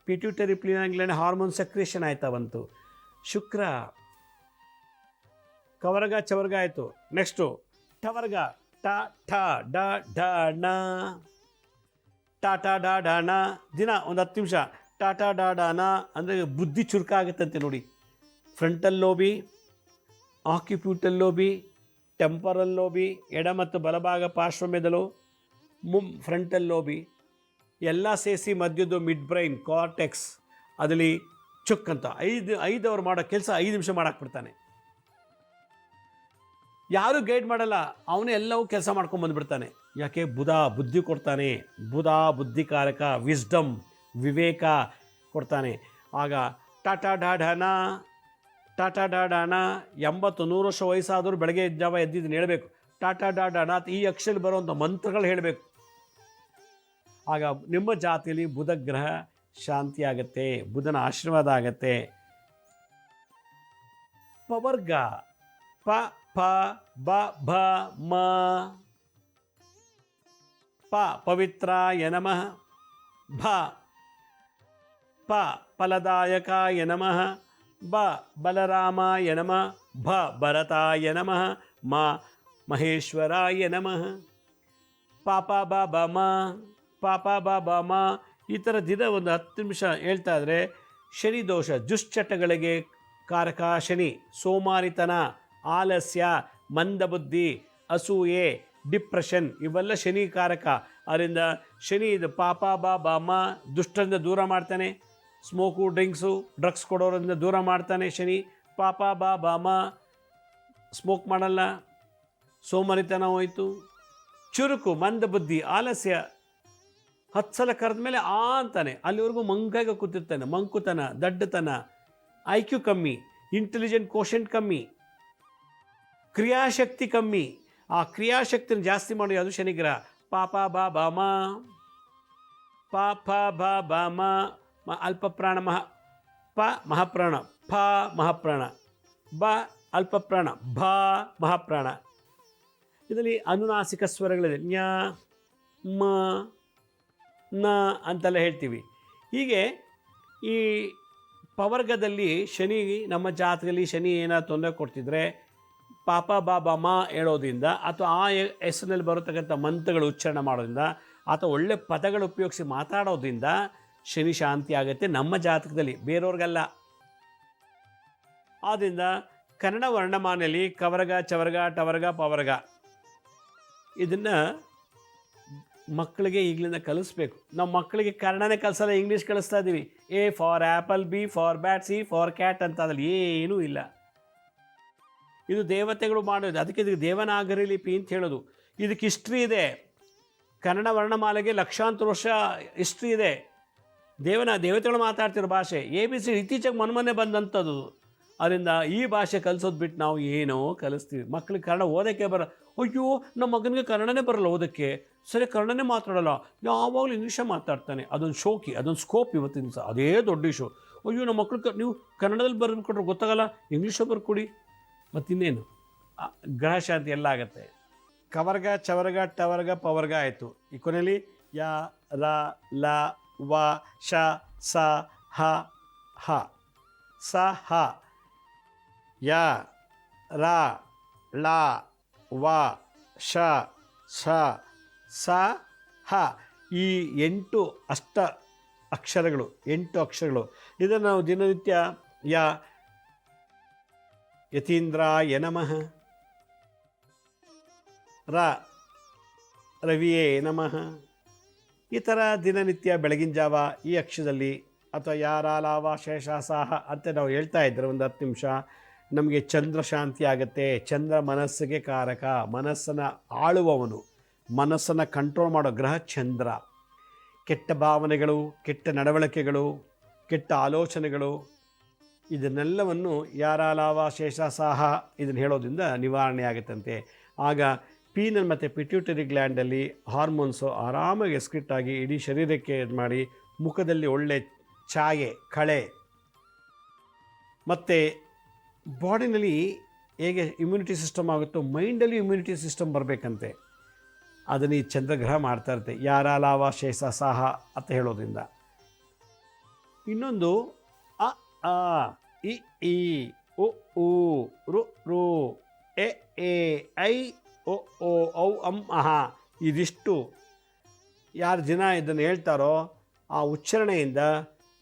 ಪಿಟ್ಯೂಟರಿ ಪ್ಲಿನಾಗ್ಲೆಂಡ್ ಹಾರ್ಮೋನ್ ಸಕ್ರಿಯೇಷನ್ ಆಯ್ತಾ ಬಂತು. ಶುಕ್ರ, ಕವರ್ಗ, ಚವರ್ಗ ಆಯಿತು. ನೆಕ್ಸ್ಟು ಟವರ್ಗ, ಟ, ಠ, ಡ, ಢ, ಣ. ಟ ಟ ಡ ಡ ಣ. ದಿನ, ಒಂದು ಹತ್ತು ನಿಮಿಷ. ಟಾಟಾ ಡಾ ಡ ಣ ಅಂದರೆ ಬುದ್ಧಿ ಚುರುಕಾಗುತ್ತಂತೆ ನೋಡಿ. ಫ್ರಂಟಲ್ ಲೋಬಿ ಆಕ್ಯುಪ್ಯೂಟಲ್ ಲೋಬಿ ಟೆಂಪರಲ್ ಲೋಬಿ ಎಡ ಮತ್ತು ಬಲಭಾಗ ಪಾರ್ಶ್ವಮೆದಲು ಮುಂ ಫ್ರಂಟಲ್ ಲೋಬಿ ಎಲ್ಲ ಸೇರಿಸಿ ಮಧ್ಯದ್ದು ಮಿಡ್ ಬ್ರೈನ್ ಕಾರ್ಟೆಕ್ಸ್ ಅದರಲ್ಲಿ ಚುಕ್ ಅಂತ. ಐದು ಐದು ಅವ್ರು ಮಾಡೋ ಕೆಲಸ ಐದು ನಿಮಿಷ ಮಾಡಾಕ್ಬಿಡ್ತಾನೆ. ಯಾರು ಗೈಡ್ ಮಾಡಲ್ಲ, ಅವನೇ ಎಲ್ಲವೂ ಕೆಲಸ ಮಾಡ್ಕೊಂಡು ಬಂದುಬಿಡ್ತಾನೆ. ಯಾಕೆ? ಬುಧ ಬುದ್ಧಿ ಕೊಡ್ತಾನೆ. ಬುಧ ಬುದ್ಧಿಕಾರಕ ವಿಸ್ಡಮ್ ವಿವೇಕ ಕೊಡ್ತಾನೆ. ಆಗ ಟಾಟಾ ಡಾಢನ ಟಾಟಾ ಡಾಡಾನ ಎಂಬತ್ತು ನೂರು ವರ್ಷ ವಯಸ್ಸಾದರೂ ಬೆಳಗ್ಗೆ ಜಾವ ಎದ್ದಿದ್ದನ್ನು ಹೇಳಬೇಕು. ಟಾಟಾ ಡಾಡಾಣ ಈ ಅಕ್ಷರ ಬರುವಂಥ ಮಂತ್ರಗಳು ಹೇಳಬೇಕು. ಆಗ ನಿಮ್ಮ ಜಾತಿಯಲ್ಲಿ ಬುಧ ಗ್ರಹ ಶಾಂತಿ ಆಗತ್ತೆ ಬುಧನ ಆಶೀರ್ವಾದ ಆಗತ್ತೆ. ಪವರ್ಗ. ಪ ಪ, ಬ, ಭ, ಮ. ಪ, ಪವಿತ್ರಾಯ ನಮಃ. ಭ, ಪ, ಫಲದಾಯಕಾಯ ನಮಃ. ಬ, ಬಲರಾಮಾಯ ನಮಃ. ಭ, ಭರತಾಯ ನಮಃ. ಮ, ಮಹೇಶ್ವರಾಯ ನಮಃ. ಪಾಪ ಬ ಬ, ಮ. ಪಾಪ, ಬಾ ಬಾ, ಮಾ, ಈ ಥರ ದಿನ ಒಂದು ಹತ್ತು ನಿಮಿಷ ಹೇಳ್ತಾ ಇದ್ರೆ ಶನಿ ದೋಷ, ದುಶ್ಚಟಗಳಿಗೆ ಕಾರಕ ಶನಿ. ಸೋಮಾರಿತನ, ಆಲಸ್ಯ, ಮಂದಬುದ್ಧಿ, ಅಸೂಯೆ, ಡಿಪ್ರೆಷನ್, ಇವೆಲ್ಲ ಶನಿ ಕಾರಕ. ಅದರಿಂದ ಶನಿ ಇದು ಪಾಪ, ಬಾ ಬಾಮ ದುಷ್ಟರಿಂದ ದೂರ ಮಾಡ್ತಾನೆ. ಸ್ಮೋಕು, ಡ್ರಿಂಕ್ಸು, ಡ್ರಗ್ಸ್ ಕೊಡೋರಿಂದ ದೂರ ಮಾಡ್ತಾನೆ ಶನಿ. ಪಾಪ, ಬಾ ಬಾಮ ಸ್ಮೋಕ್ ಮಾಡಲ್ಲ. ಸೋಮರಿತನ ಹೋಯಿತು. ಚುರುಕು, ಮಂದಬುದ್ಧಿ, ಆಲಸ್ಯ ಹತ್ತು ಸಲ ಕರೆದ ಮೇಲೆ ಆ ಅಂತಾನೆ. ಅಲ್ಲಿವರೆಗೂ ಮಂಗಾಗ ಕೂತಿರ್ತಾನೆ. ಮಂಕುತನ, ದಡ್ಡತನ ಐ ಕ್ಯೂ ಕಮ್ಮಿ ಇಂಟೆಲಿಜೆಂಟ್ ಕೋಶೆಂಟ್ ಕಮ್ಮಿ, ಕ್ರಿಯಾಶಕ್ತಿ ಕಮ್ಮಿ. ಆ ಕ್ರಿಯಾಶಕ್ತಿನ ಜಾಸ್ತಿ ಮಾಡೋ ಯಾವುದು ಶನಿಗ್ರಹ? ಪಾಪ, ಬಾ ಬಾಮ ಪಾಪ, ಬಾ ಬಾಮ ಮ. ಅಲ್ಪ ಪ್ರಾಣ ಮಹ. ಪ, ಮಹಾಪ್ರಾಣ. ಪ ಮಹಾಪ್ರಾಣ. ಬ ಅಲ್ಪ ಪ್ರಾಣ ಭ, ಮಹಾಪ್ರಾಣ. ಇದರಲ್ಲಿ ಅನುನಾಸಿಕ ಸ್ವರಗಳಿದೆ. ನ್ಯಾ, ಮ ನ ಅಂತೆಲ್ಲ ಹೇಳ್ತೀವಿ. ಹೀಗೆ ಈ ಪವರ್ಗದಲ್ಲಿ ಶನಿ ನಮ್ಮ ಜಾತಕದಲ್ಲಿ ಶನಿ ಏನಾದ್ರು ತೊಂದರೆ ಕೊಡ್ತಿದ್ರೆ ಪಾಪ ಬಾಬಾ ಮಾ ಹೇಳೋದ್ರಿಂದ ಅಥವಾ ಆ ಹೆಸರಿನಲ್ಲಿ ಬರತಕ್ಕಂಥ ಮಂತ್ರಗಳು ಉಚ್ಚಾರಣೆ ಮಾಡೋದ್ರಿಂದ ಅಥವಾ ಒಳ್ಳೆ ಪದಗಳು ಉಪಯೋಗಿಸಿ ಮಾತಾಡೋದ್ರಿಂದ ಶನಿ ಶಾಂತಿ ಆಗುತ್ತೆ ನಮ್ಮ ಜಾತಕದಲ್ಲಿ, ಬೇರೆಯವ್ರಿಗಲ್ಲ. ಆದ್ದರಿಂದ ಕನ್ನಡ ವರ್ಣಮಾನೆಯಲ್ಲಿ ಕವರ್ಗ, ಚವರ್ಗ, ಟವರ್ಗ, ಪವರ್ಗ ಇದನ್ನು ಮಕ್ಕಳಿಗೆ ಈಗಲಿಂದ ಕಲಿಸ್ಬೇಕು. ನಾವು ಮಕ್ಕಳಿಗೆ ಕನ್ನಡನೇ ಕಲಿಸಲ್ಲ ಇಂಗ್ಲೀಷ್ ಕಲಿಸ್ತಾ ಇದ್ದೀವಿ A for apple B for bat C for cat ಅಂತ ಅದ್ರಲ್ಲಿ ಏನೂ ಇಲ್ಲ. ಇದು ದೇವತೆಗಳು ಮಾಡೋದು. ಅದಕ್ಕೆ ಇದಕ್ಕೆ ದೇವನಾಗರಿ ಲಿಪಿ ಅಂತ ಹೇಳೋದು. ಇದಕ್ಕೆ ಹಿಸ್ಟ್ರಿ ಇದೆ. ಕನ್ನಡ ವರ್ಣಮಾಲೆಗೆ ಲಕ್ಷಾಂತರ ವರ್ಷ ಹಿಸ್ಟ್ರಿ ಇದೆ. ದೇವನ, ದೇವತೆಗಳು ಮಾತಾಡ್ತಿರೋ ಭಾಷೆ. ಎ ಬಿ ಸಿ ಇತ್ತೀಚೆಗೆ ಮೊನ್ನೆ ಬಂದಂಥದ್ದು. ಅದರಿಂದ ಈ ಭಾಷೆ ಕಲಿಸೋದು ಬಿಟ್ಟು ನಾವು ಏನೋ ಕಲಿಸ್ತೀವಿ. ಮಕ್ಳಿಗೆ ಕನ್ನಡ ಓದೋಕ್ಕೆ ಬರ, ಅಯ್ಯೋ ನಮ್ಮ ಮಗನಿಗೆ ಕನ್ನಡನೇ ಬರಲ್ಲ ಓದೋಕ್ಕೆ. ಸರಿ, ಕನ್ನಡನೇ ಮಾತಾಡಲ್ಲ. ಯಾವಾಗಲೂ ಇಂಗ್ಲೀಷೇ ಮಾತಾಡ್ತಾನೆ. ಅದೊಂದು ಶೋಕಿ ಅದೊಂದು ಸ್ಕೋಪ್ ಇವತ್ತಿನ ದಿವಸ. ಅದೇ ದೊಡ್ಡ ಇಶ್ಯೂ ಅಯ್ಯೋ ನಮ್ಮ ಮಕ್ಳು ನೀವು ಕನ್ನಡದಲ್ಲಿ ಬರ್ಕೊಟ್ರೆ ಗೊತ್ತಾಗಲ್ಲ? ಇಂಗ್ಲೀಷೇ ಬರ್ಕೊಡಿ. ಮತ್ತಿನ್ನೇನು? ಗ್ರಹಶಾಂತಿ ಗ್ರಹ ಶಾಂತಿ ಎಲ್ಲ ಆಗುತ್ತೆ. ಕವರ್ಗ, ಚವರ್ಗ, ಟವರ್ಗ, ಪವರ್ಗ ಆಯಿತು. ಈ ಕೊನೆಯಲ್ಲಿ ಯ, ರ, ಲ, ವ, ಶ, ಸ, ಹ ಹ. ಸ, ಹ. ಯ, ರ, ಳ, ವ, ಶ, ಸ ಸ, ಹ. ಈ ಎಂಟು ಅಷ್ಟ ಅಕ್ಷರಗಳು, ಎಂಟು ಅಕ್ಷರಗಳು. ಇದನ್ನು ನಾವು ದಿನನಿತ್ಯ ಯ ಯತೀಂದ್ರ ನಮಃ. ರ, ರವಿಯೇ ನಮಃ. ಈ ಥರ ದಿನನಿತ್ಯ ಬೆಳಗಿನ ಜಾವ ಈ ಅಕ್ಷದಲ್ಲಿ ಅಥವಾ ಯಾರ ಲಾವ ಶೇಷ ಸಾಹ ಅಂತ ನಾವು ಹೇಳ್ತಾ ಇದ್ದರೆ ಒಂದು ಹತ್ತು ನಿಮಿಷ ನಮಗೆ ಚಂದ್ರ ಶಾಂತಿ ಆಗುತ್ತೆ, ಚಂದ್ರ ಮನಸ್ಸಿಗೆ ಕಾರಕ, ಮನಸ್ಸನ್ನು ಆಳುವವನು, ಮನಸ್ಸನ್ನು ಕಂಟ್ರೋಲ್ ಮಾಡೋ ಗ್ರಹ ಚಂದ್ರ. ಕೆಟ್ಟ ಭಾವನೆಗಳು, ಕೆಟ್ಟ ನಡವಳಿಕೆಗಳು, ಕೆಟ್ಟ ಆಲೋಚನೆಗಳು, ಇದನ್ನೆಲ್ಲವನ್ನು ಯಾರ ಲಾವ ಶೇಷ ಸಾಹ ಇದನ್ನು ಹೇಳೋದ್ರಿಂದ ನಿವಾರಣೆ ಆಗುತ್ತಂತೆ. ಆಗ ಪೀನಲ್ ಮತ್ತು ಪಿಟ್ಯೂಟರಿ ಗ್ಲ್ಯಾಂಡಲ್ಲಿ ಹಾರ್ಮೋನ್ಸು ಆರಾಮಾಗಿ ಎಸ್ಕ್ರಿಟ್ ಆಗಿ ಇಡೀ ಶರೀರಕ್ಕೆ ಇದು ಮಾಡಿ ಮುಖದಲ್ಲಿ ಒಳ್ಳೆ ಛಾಯೆ, ಕಳೆ, ಮತ್ತು ಬಾಡಿನಲ್ಲಿ ಹೇಗೆ ಇಮ್ಯುನಿಟಿ ಸಿಸ್ಟಮ್ ಆಗುತ್ತೋ ಮೈಂಡಲ್ಲಿ ಇಮ್ಯುನಿಟಿ ಸಿಸ್ಟಮ್ ಬರಬೇಕಂತೆ. ಅದನ್ನು ಈ ಚಂದ್ರಗ್ರಹ ಮಾಡ್ತಾ ಇರುತ್ತೆ. ಯಾರ ಲಾವ ಶೇಷ ಸಾಹ ಅಂತ ಹೇಳೋದ್ರಿಂದ. ಇನ್ನೊಂದು, ಅ, ಆ, ಇ ಇ ಉ ಉ, ರು ರು, ಎ ಎ, ಐ ಒ ಓ ಔ, ಅಂ, ಅಹ ಇದಿಷ್ಟು ಯಾರು ಜನ ಇದನ್ನು ಹೇಳ್ತಾರೋ ಆ ಉಚ್ಚಾರಣೆಯಿಂದ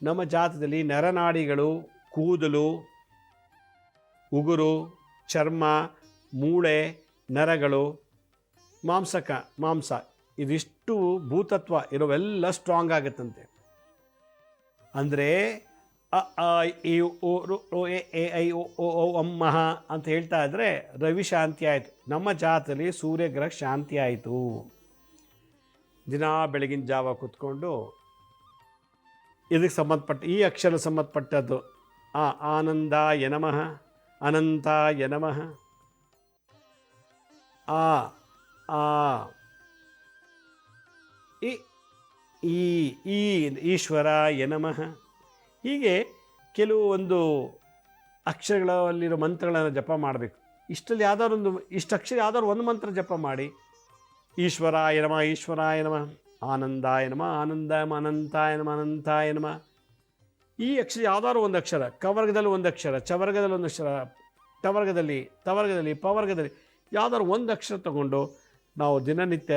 ನಮ್ಮ ಜಾತದಲ್ಲಿ ನರನಾಡಿಗಳು, ಕೂದಲು ಉಗುರು, ಚರ್ಮ, ಮೂಳೆ, ನರಗಳು, ಮಾಂಸಕ, ಮಾಂಸ ಇದಿಷ್ಟು ಭೂತತ್ವ ಇರೋವೆಲ್ಲ ಸ್ಟ್ರಾಂಗ್ ಆಗುತ್ತಂತೆ. ಅಂದರೆ ಅ ಐ ರು ಎ ಎ, ಐ ಓ ಓ ಓ ಅಂ ಮಹ ಅಂತ ಹೇಳ್ತಾ ಇದ್ದರೆ ರವಿ ಶಾಂತಿ ಆಯಿತು. ನಮ್ಮ ಜಾತದಲ್ಲಿ ಸೂರ್ಯಗ್ರಹ ಶಾಂತಿ ಆಯಿತು. ದಿನ ಬೆಳಗಿನ ಜಾವ ಕೂತ್ಕೊಂಡು ಇದಕ್ಕೆ ಸಂಬಂಧಪಟ್ಟ, ಈ ಅಕ್ಷರ ಸಂಬಂಧಪಟ್ಟದ್ದು, ಆ ಆನಂದ ನಮಃ. ಅನಂತಾಯ ನಮಃ. ಆ ಆ. ಇ, ಈ ಈ, ಈಶ್ವರಾಯ ನಮಃ. ಹೀಗೆ ಕೆಲವು ಒಂದು ಅಕ್ಷರಗಳಲ್ಲಿರೋ ಮಂತ್ರಗಳನ್ನು ಜಪ ಮಾಡಬೇಕು. ಇಷ್ಟಲ್ಲಿ ಯಾವ್ದಾದ್ರು ಒಂದು, ಇಷ್ಟು ಅಕ್ಷರ ಯಾವ್ದಾದ್ರು ಒಂದು ಮಂತ್ರ ಜಪ ಮಾಡಿ. ಈಶ್ವರಾಯ ನಮ ಈಶ್ವರಾಯ ನಮ. ಆನಂದಾಯ ನಮ ಆನಂದಾಯ ನಮ, ಅನಂತಾಯ ಅನಂತಾಯ ಈ ಅಕ್ಷರ ಯಾವ್ದಾದ್ರು ಒಂದು ಅಕ್ಷರ, ಕವರ್ಗದಲ್ಲಿ ಒಂದು ಅಕ್ಷರ, ಚವರ್ಗದಲ್ಲಿ ಒಂದು ಅಕ್ಷರ, ತವರ್ಗದಲ್ಲಿ ತವರ್ಗದಲ್ಲಿ, ಪವರ್ಗದಲ್ಲಿ ಯಾವ್ದಾದ್ರು ಒಂದು ಅಕ್ಷರ ತಗೊಂಡು ನಾವು ದಿನನಿತ್ಯ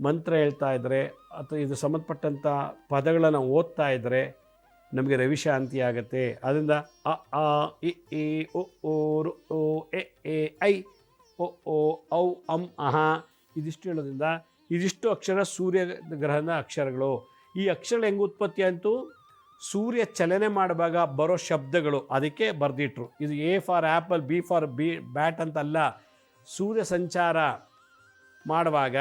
ಮಂತ್ರ ಹೇಳ್ತಾ ಇದ್ದರೆ ಅಥವಾ ಇದು ಸಂಬಂಧಪಟ್ಟಂಥ ಪದಗಳನ್ನು ಓದ್ತಾ ಇದ್ದರೆ ನಮಗೆ ರವಿಶಾಂತಿ ಆಗುತ್ತೆ. ಅದರಿಂದ ಅ, ಆ, ಇ ಇ ಒ ಓ ಓ ಎ ಎ, ಐ ಒ ಓ ಔ, ಅಂ, ಅಹ ಇದಿಷ್ಟು ಹೇಳೋದ್ರಿಂದ ಇದಿಷ್ಟು ಅಕ್ಷರ ಸೂರ್ಯ ಗ್ರಹದ ಅಕ್ಷರಗಳು. ಈ ಅಕ್ಷರಗಳು ಹೆಂಗೆ ಉತ್ಪತ್ತಿ ಆಯಿತು? ಸೂರ್ಯ ಚಲನೆ ಮಾಡುವಾಗ ಬರೋ ಶಬ್ದಗಳು ಅದಕ್ಕೆ ಬರೆದಿಟ್ರು. ಇದು A for apple B for B, bat ಅಂತಲ್ಲ. ಸೂರ್ಯ ಸಂಚಾರ ಮಾಡುವಾಗ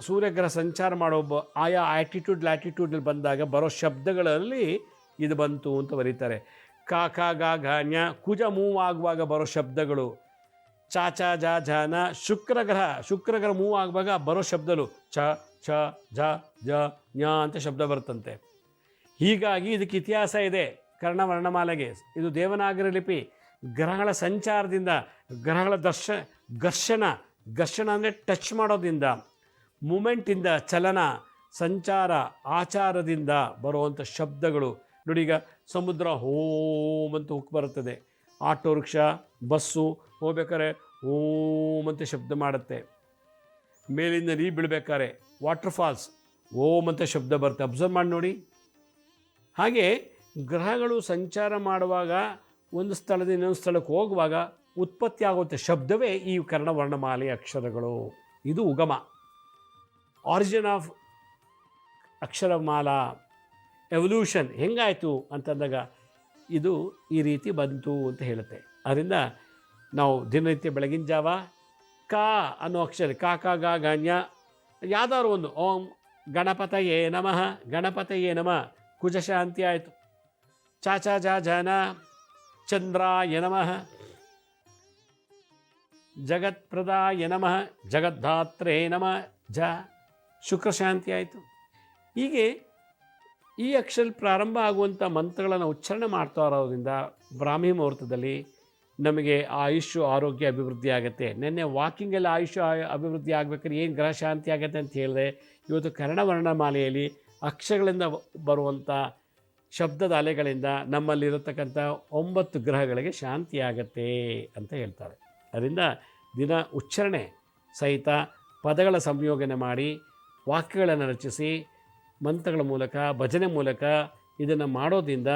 ಸೂರ್ಯಗ್ರಹ ಸಂಚಾರ ಮಾಡೋ ಆಯಾ ಆ್ಯಟಿಟ್ಯೂಡ್ ಲ್ಯಾಟಿಟ್ಯೂಡಲ್ಲಿ ಬಂದಾಗ ಬರೋ ಶಬ್ದಗಳಲ್ಲಿ ಇದು ಬಂತು ಅಂತ ಬರೀತಾರೆ. ಕಾ ಕಾ ಗಾ ಘ ಞ ಕುಜ ಮೂವ್ ಆಗುವಾಗ ಬರೋ ಶಬ್ದಗಳು. ಚಾ ಜಾ ಜ ನ ಶುಕ್ರಗ್ರಹ ಶುಕ್ರಗ್ರಹ ಮೂವ್ ಆಗುವಾಗ ಬರೋ ಶಬ್ದಗಳು. ಚ, ಛ, ಝ ಜ ಅಂತ ಶಬ್ದ ಬರುತ್ತಂತೆ. ಹೀಗಾಗಿ ಇದಕ್ಕೆ ಇತಿಹಾಸ ಇದೆ. ಕರ್ಣ ವರ್ಣಮಾಲೆಗೆ ಇದು ದೇವನಾಗರಿ ಲಿಪಿ. ಗ್ರಹಗಳ ಸಂಚಾರದಿಂದ, ಗ್ರಹಗಳ ದರ್ಶ, ಘರ್ಷಣ ಘರ್ಷಣ ಅಂದರೆ ಟಚ್ ಮಾಡೋದ್ರಿಂದ ಮೂಮೆಂಟಿಂದ ಚಲನ, ಸಂಚಾರ, ಆಚಾರದಿಂದ ಬರುವಂಥ ಶಬ್ದಗಳು. ನೋಡಿ ಈಗ ಸಮುದ್ರ ಹೋಮ್ ಅಂತ ಉಕ್ ಬರುತ್ತದೆ. ಆಟೋ ರಿಕ್ಷಾ, ಬಸ್ಸು ಹೋಗ್ಬೇಕಾದ್ರೆ ಓಂ ಅಂತ ಶಬ್ದ ಮಾಡುತ್ತೆ. ಮೇಲಿಂದ ನೀರು ಬೀಳ್ಬೇಕಾದ್ರೆ ವಾಟರ್ ಫಾಲ್ಸ್ ಓಮ್ ಅಂತ ಶಬ್ದ ಬರುತ್ತೆ. ಅಬ್ಸರ್ವ್ ಮಾಡಿ ನೋಡಿ. ಹಾಗೆ ಗ್ರಹಗಳು ಸಂಚಾರ ಮಾಡುವಾಗ ಒಂದು ಸ್ಥಳದಿಂದ ಇನ್ನೊಂದು ಸ್ಥಳಕ್ಕೆ ಹೋಗುವಾಗ ಉತ್ಪತ್ತಿ ಶಬ್ದವೇ ಈ ಕರ್ಣವರ್ಣಮಾಲೆಯ ವರ್ಣಮಾಲೆಯ ಅಕ್ಷರಗಳು. ಇದು ಉಗಮ. ಆರಿಜಿನ್ ಆಫ್ ಅಕ್ಷರಮಾಲಾ ಎವಲ್ಯೂಷನ್ ಹೆಂಗಾಯಿತು ಅಂತಂದಾಗ ಇದು ಈ ರೀತಿ ಬಂತು ಅಂತ ಹೇಳುತ್ತೆ. ಅದರಿಂದ ನಾವು ದಿನನಿತ್ಯ ಬೆಳಗಿನ ಜಾವ ಕ ಅನ್ನೋ ಅಕ್ಷರ, ಕಾ, ಕ, ಗ ಗಣ್ಯ ಯಾವ್ದಾದ್ರು ಒಂದು, ಓಂ ಗಣಪತಯೇ ನಮಃ ಗಣಪತಯೇ ನಮಃ ಕುಜ ಶಾಂತಿ ಆಯಿತು. ಚಾಚಾ ಜಾ ಜನ ಚಂದ್ರಾಯ ನಮಃ. ಜಗತ್ಪ್ರದಾಯ ನಮಃ, ಜಗದ್ಧಾತ್ರೇ ನಮಃ, ಜ. ಶುಕ್ರಶಾಂತಿ ಆಯಿತು. ಹೀಗೆ ಈ ಅಕ್ಷರ ಪ್ರಾರಂಭ ಆಗುವಂಥ ಮಂತ್ರಗಳನ್ನು ಉಚ್ಚಾರಣೆ ಮಾಡ್ತಾ ಇರೋದ್ರಿಂದ ಬ್ರಾಹ್ಮಿ ಮುಹೂರ್ತದಲ್ಲಿ ನಮಗೆ ಆಯುಷ್ಯ, ಆರೋಗ್ಯ ಅಭಿವೃದ್ಧಿ ಆಗುತ್ತೆ. ನಿನ್ನೆ ವಾಕಿಂಗಲ್ಲಿ ಆಯುಷ್ಯ ಅಭಿವೃದ್ಧಿ ಆಗಬೇಕಾದ್ರೆ ಏನು ಗ್ರಹ ಶಾಂತಿ ಆಗುತ್ತೆ ಅಂತ ಹೇಳಿದೆ. ಇವತ್ತು ಕನ್ನಡವರ್ಣಮಾಲೆಯಲ್ಲಿ ಅಕ್ಷರಗಳಿಂದ ಬರುವಂಥ ಶಬ್ದದ ಅಲೆಗಳಿಂದ ನಮ್ಮಲ್ಲಿರತಕ್ಕಂಥ ಒಂಬತ್ತು ಗ್ರಹಗಳಿಗೆ ಶಾಂತಿ ಆಗತ್ತೆ ಅಂತ ಹೇಳ್ತಾರೆ. ಅದರಿಂದ ದಿನ ಉಚ್ಚಾರಣೆ ಸಹಿತ ಪದಗಳ ಸಂಯೋಜನೆ ಮಾಡಿ ವಾಕ್ಯಗಳನ್ನು ರಚಿಸಿ ಮಂತ್ರಗಳ ಮೂಲಕ, ಭಜನೆ ಮೂಲಕ ಇದನ್ನು ಮಾಡೋದ್ರಿಂದ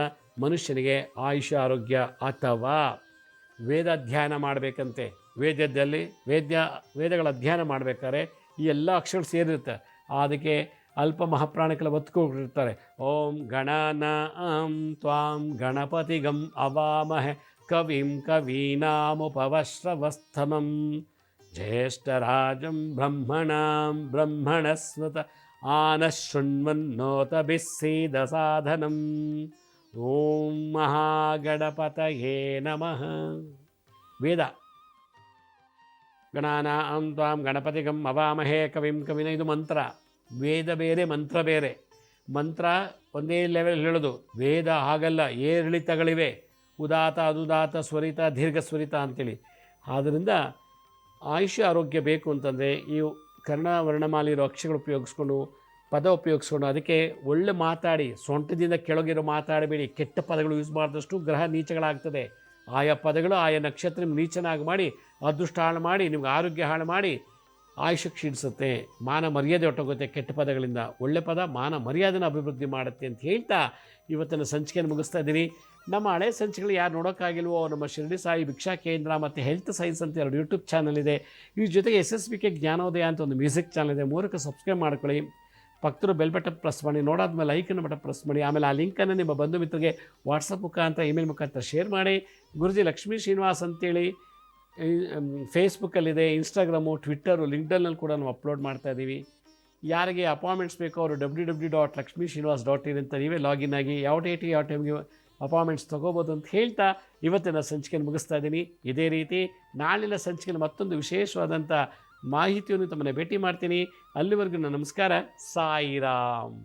ಮನುಷ್ಯನಿಗೆ ಆಯುಷ್ಯ ಆರೋಗ್ಯ ಅಥವಾ ವೇದ ಅಧ್ಯಯನ ಮಾಡಬೇಕಂತೆ. ವೇದ್ಯದಲ್ಲಿ, ವೇದ್ಯ, ವೇದಗಳ ಅಧ್ಯಯನ ಮಾಡಬೇಕಾದ್ರೆ ಈ ಎಲ್ಲ ಅಕ್ಷರಗಳು ಸೇರಿರುತ್ತೆ. ಅದಕ್ಕೆ ಅಲ್ಪ ಮಹಾಪ್ರಾಣಿಕಲ ಒತ್ತು ಕೊಟ್ಟಿರ್ತಾರೆ ಓಂ ಗಣನ ಆಂ ತ್ವಾಂ ಗಣಪತಿಗಂ ಅವಾಮಹೆ ಕವಿಂ ಕವೀನಾಮುಪವಶ್ರವಸ್ತಮಂ ಜ್ಯೇಷ್ಠರಾಜಂ ಬ್ರಹ್ಮಣಾಂ ಬ್ರಹ್ಮಣಸ್ಮತ ಆನಶೃಣ್ವನ್ನೋತ ಬಿಸ್ಸೀದ ಸಾಧನಂ ಓಂ ಮಹಾಗಣಪತಯೇ ನಮಃ. ವೇದ. ಗಣಾನಾಂ ತ್ವಾಂ ಗಣಪತಿಗಂ ಅವಾಮಹೇ ಕವಿಂ ಕವಿನ ಇದು ಮಂತ್ರ. ವೇದ ಬೇರೆ, ಮಂತ್ರ ಬೇರೆ. ಮಂತ್ರ ಒಂದೇ ಲೆವೆಲ್ ಹೇಳೋದು. ವೇದ ಹಾಗಲ್ಲ, ಏರಿಳಿತಗಳಿವೆ. ಉದಾತ ಅದುದಾತ ಸ್ವರಿತ, ದೀರ್ಘ ಸ್ವರಿತ ಅಂತೇಳಿ. ಆದ್ದರಿಂದ ಆಯುಷ್ಯ ಆರೋಗ್ಯ ಬೇಕು ಅಂತಂದರೆ ಈ ಕರ್ಣ ವರ್ಣಮಾಲಿರೋ ಅಕ್ಷರಗಳು ಉಪಯೋಗಿಸ್ಕೊಂಡು, ಪದ ಉಪಯೋಗಿಸ್ಕೊಂಡು ಅದಕ್ಕೆ ಒಳ್ಳೆ ಮಾತಾಡಿ, ಸೊಂಟದಿಂದ ಕೆಳಗಿರೋ ಮಾತಾಡಬೇಡಿ. ಕೆಟ್ಟ ಪದಗಳು ಯೂಸ್ ಮಾಡಿದಷ್ಟು ಗ್ರಹ ನೀಚಗಳಾಗ್ತದೆ. ಆಯಾ ಪದಗಳು, ಆಯಾ ನಕ್ಷತ್ರ ನೀಚನಾಗಿ ಮಾಡಿ, ಅದೃಷ್ಟ ಹಾಳು ಮಾಡಿ, ನಿಮ್ಗೆ ಆರೋಗ್ಯ ಹಾಳು ಮಾಡಿ ಆಯುಷ್ಯ ಕ್ಷೀಣಿಸುತ್ತೆ ಮಾನ ಮರ್ಯಾದೆ ಹೊಟ್ಟೋಗುತ್ತೆ ಕೆಟ್ಟ ಪದಗಳಿಂದ ಒಳ್ಳೆ ಪದ, ಮಾನ ಮರ್ಯಾದೆನ ಅಭಿವೃದ್ಧಿ ಮಾಡುತ್ತೆ ಅಂತ ಹೇಳ್ತಾ ಇವತ್ತಿನ ಸಂಚಿಕೆಯನ್ನು ಮುಗಿಸ್ತಾ ಇದ್ದೀನಿ. ನಮ್ಮ ಹಳೆ ಸಂಚಿಕೆಗಳು ಯಾರು ನೋಡೋಕ್ಕಾಗಿಲ್ವೋ ನಮ್ಮ ಶಿರಡಿ ಸಾಯಿ ಭಿಕ್ಷಾ ಕೇಂದ್ರ ಮತ್ತು ಹೆಲ್ತ್ ಸೈನ್ಸ್ ಅಂತ ಎರಡು ಯೂಟ್ಯೂಬ್ ಚಾನಲ್ ಇದೆ. ಈ ಜೊತೆಗೆ ಎಸ್ ಎಸ್ ಬಿ ಕೆ ಜ್ಞಾನೋದಯ ಅಂತ ಒಂದು ಮ್ಯೂಸಿಕ್ ಚಾನಲ್ ಇದೆ. ಮೂರಕ್ಕೆ ಸಬ್ಸ್ಕ್ರೈಬ್ ಮಾಡ್ಕೊಳ್ಳಿ. ಭಕ್ತರು ಬೆಲ್ ಬಟನ್ ಪ್ರೆಸ್ ಮಾಡಿ ನೋಡಾದ್ಮೇಲೆ ಲೈಕನ್ನು ಬಟನ್ ಪ್ರೆಸ್ ಮಾಡಿ, ಆಮೇಲೆ ಆ ಲಿಂಕನ್ನು ನಿಮ್ಮ ಬಂಧು ಮಿತ್ರರಿಗೆ ವಾಟ್ಸಪ್ ಮುಖಾಂತರ ಇಮೇಲ್ ಮುಖಾಂತರ ಶೇರ್ ಮಾಡಿ. ಗುರುಜಿ ಲಕ್ಷ್ಮೀ ಶ್ರೀನಿವಾಸ್ ಅಂತೇಳಿ ಫೇಸ್ಬುಕ್ಕಲ್ಲಿದೆ ಇನ್ಸ್ಟಾಗ್ರಾಮು ಟ್ವಿಟ್ಟರು ಲಿಂಕ್ಡಲ್ನಲ್ಲಿ ಕೂಡ ನಾವು ಅಪ್ಲೋಡ್ ಮಾಡ್ತಾ ಇದ್ದೀವಿ ಯಾರಿಗೆ ಅಪಾಯಿಂಟ್ಮೆಂಟ್ಸ್ ಬೇಕೋ ಅವರು W W dot Lakshmi Srinivas dot in ಅಂತ ನೀವೇ ಲಾಗಿನ್ ಆಗಿ ಯಾವ ಡೇಟಿಗೆ ಯಾವ ಟೈಮ್ಗೆ ಅಪಾಯಿಂಟ್ಮೆಂಟ್ಸ್ ತೊಗೋಬೋದು ಅಂತ ಹೇಳ್ತಾ ಇವತ್ತಿನ ಸಂಚಿಕೆಯನ್ನು ಮುಗಿಸ್ತಾ ಇದ್ದೀನಿ ಇದೇ ರೀತಿ ನಾಳಿನ ಸಂಚಿಕೆಯಲ್ಲಿ ಮತ್ತೊಂದು ವಿಶೇಷವಾದಂಥ ಮಾಹಿತಿಯನ್ನು ತಮ್ಮನ್ನು ಭೇಟಿ ಮಾಡ್ತೀನಿ. ಅಲ್ಲಿವರೆಗೂ ನನ್ನ ನಮಸ್ಕಾರ. ಸಾಯಿರಾಮ್.